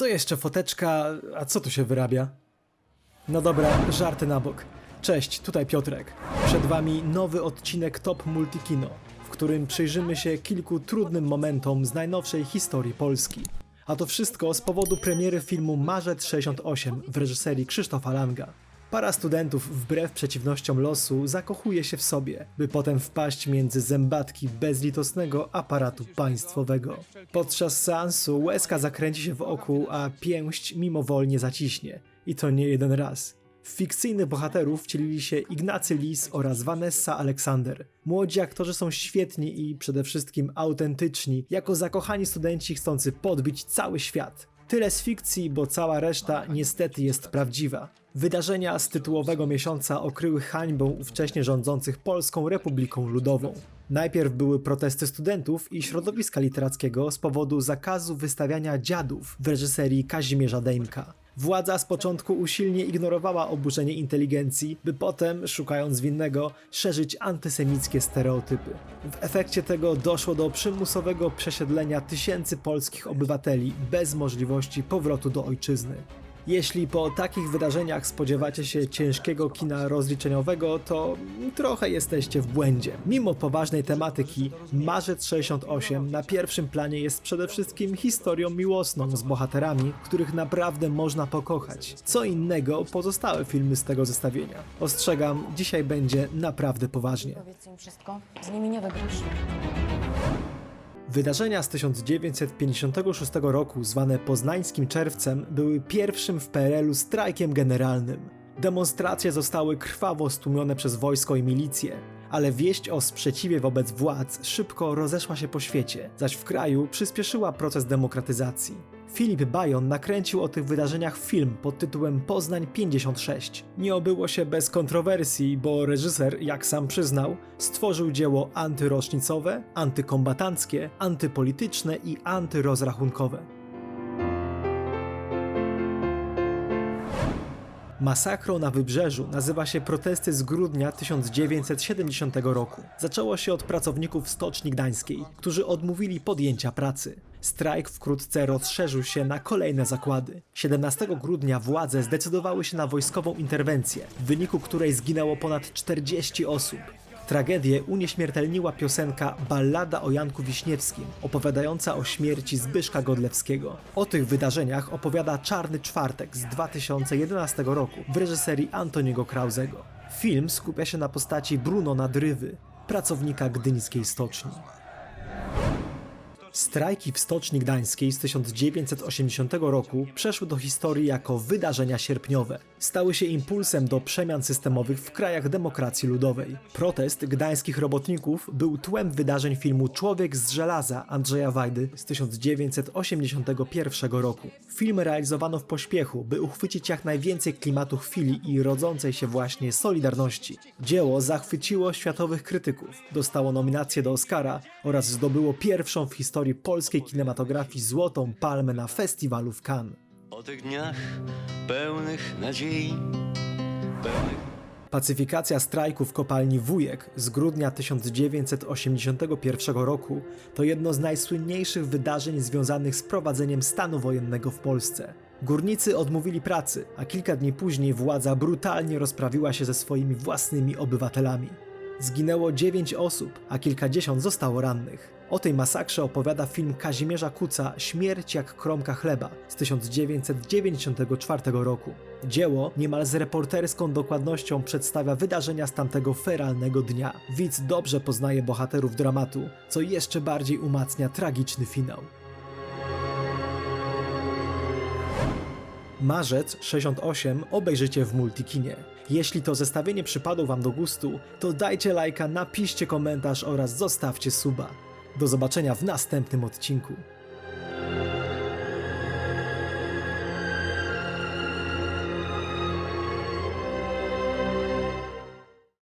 To jeszcze foteczka, a co tu się wyrabia? No dobra, żarty na bok. Cześć, tutaj Piotrek. Przed wami nowy odcinek Top Multikino, w którym przyjrzymy się kilku trudnym momentom z najnowszej historii Polski. A to wszystko z powodu premiery filmu Marzec 68 w reżyserii Krzysztofa Langa. Para studentów wbrew przeciwnościom losu zakochuje się w sobie, by potem wpaść między zębatki bezlitosnego aparatu państwowego. Podczas seansu łezka zakręci się w oku, a pięść mimowolnie zaciśnie. I to nie jeden raz. W fikcyjnych bohaterów wcielili się Ignacy Lis oraz Vanessa Aleksander. Młodzi aktorzy są świetni i przede wszystkim autentyczni, jako zakochani studenci chcący podbić cały świat. Tyle z fikcji, bo cała reszta niestety jest prawdziwa. Wydarzenia z tytułowego miesiąca okryły hańbą ówcześnie rządzących Polską Republiką Ludową. Najpierw były protesty studentów i środowiska literackiego z powodu zakazu wystawiania dziadów w reżyserii Kazimierza Dejmka. Władza z początku usilnie ignorowała oburzenie inteligencji, by potem, szukając winnego, szerzyć antysemickie stereotypy. W efekcie tego doszło do przymusowego przesiedlenia tysięcy polskich obywateli bez możliwości powrotu do ojczyzny. Jeśli po takich wydarzeniach spodziewacie się ciężkiego kina rozliczeniowego, to trochę jesteście w błędzie. Mimo poważnej tematyki, Marzec 68 na pierwszym planie jest przede wszystkim historią miłosną z bohaterami, których naprawdę można pokochać. Co innego pozostałe filmy z tego zestawienia. Ostrzegam, dzisiaj będzie naprawdę poważnie. Powiedz im wszystko, z nimi nie wygrasz. Wydarzenia z 1956 roku, zwane Poznańskim Czerwcem, były pierwszym w PRL-u strajkiem generalnym. Demonstracje zostały krwawo stłumione przez wojsko i milicję, ale wieść o sprzeciwie wobec władz szybko rozeszła się po świecie, zaś w kraju przyspieszyła proces demokratyzacji. Filip Bajon nakręcił o tych wydarzeniach film pod tytułem Poznań 56. Nie obyło się bez kontrowersji, bo reżyser, jak sam przyznał, stworzył dzieło antyrocznicowe, antykombatanckie, antypolityczne i antyrozrachunkowe. Masakrą na wybrzeżu nazywa się protesty z grudnia 1970 roku. Zaczęło się od pracowników Stoczni Gdańskiej, którzy odmówili podjęcia pracy. Strajk wkrótce rozszerzył się na kolejne zakłady. 17 grudnia władze zdecydowały się na wojskową interwencję, w wyniku której zginęło ponad 40 osób. Tragedię unieśmiertelniła piosenka Ballada o Janku Wiśniewskim, opowiadająca o śmierci Zbyszka Godlewskiego. O tych wydarzeniach opowiada Czarny Czwartek z 2011 roku w reżyserii Antoniego Krauzego. Film skupia się na postaci Bruno Nadrywy, pracownika gdyńskiej stoczni. Strajki w Stoczni Gdańskiej z 1980 roku przeszły do historii jako wydarzenia sierpniowe. Stały się impulsem do przemian systemowych w krajach demokracji ludowej. Protest gdańskich robotników był tłem wydarzeń filmu Człowiek z żelaza Andrzeja Wajdy z 1981 roku. Film realizowano w pośpiechu, by uchwycić jak najwięcej klimatu chwili i rodzącej się właśnie Solidarności. Dzieło zachwyciło światowych krytyków, dostało nominację do Oscara oraz zdobyło pierwszą w historii polskiej kinematografii złotą palmę na festiwalu w Cannes. O tych dniach pełnych nadziei, pełnych Pacyfikacja strajku w kopalni Wujek z grudnia 1981 roku to jedno z najsłynniejszych wydarzeń związanych z prowadzeniem stanu wojennego w Polsce. Górnicy odmówili pracy, a kilka dni później władza brutalnie rozprawiła się ze swoimi własnymi obywatelami. Zginęło 9 osób, a kilkadziesiąt zostało rannych. O tej masakrze opowiada film Kazimierza Kuca Śmierć jak kromka chleba z 1994 roku. Dzieło niemal z reporterską dokładnością przedstawia wydarzenia z tamtego feralnego dnia. Widz dobrze poznaje bohaterów dramatu, co jeszcze bardziej umacnia tragiczny finał. Marzec 68 obejrzycie w Multikinie. Jeśli to zestawienie przypadło Wam do gustu, to dajcie lajka, napiszcie komentarz oraz zostawcie suba. Do zobaczenia w następnym odcinku.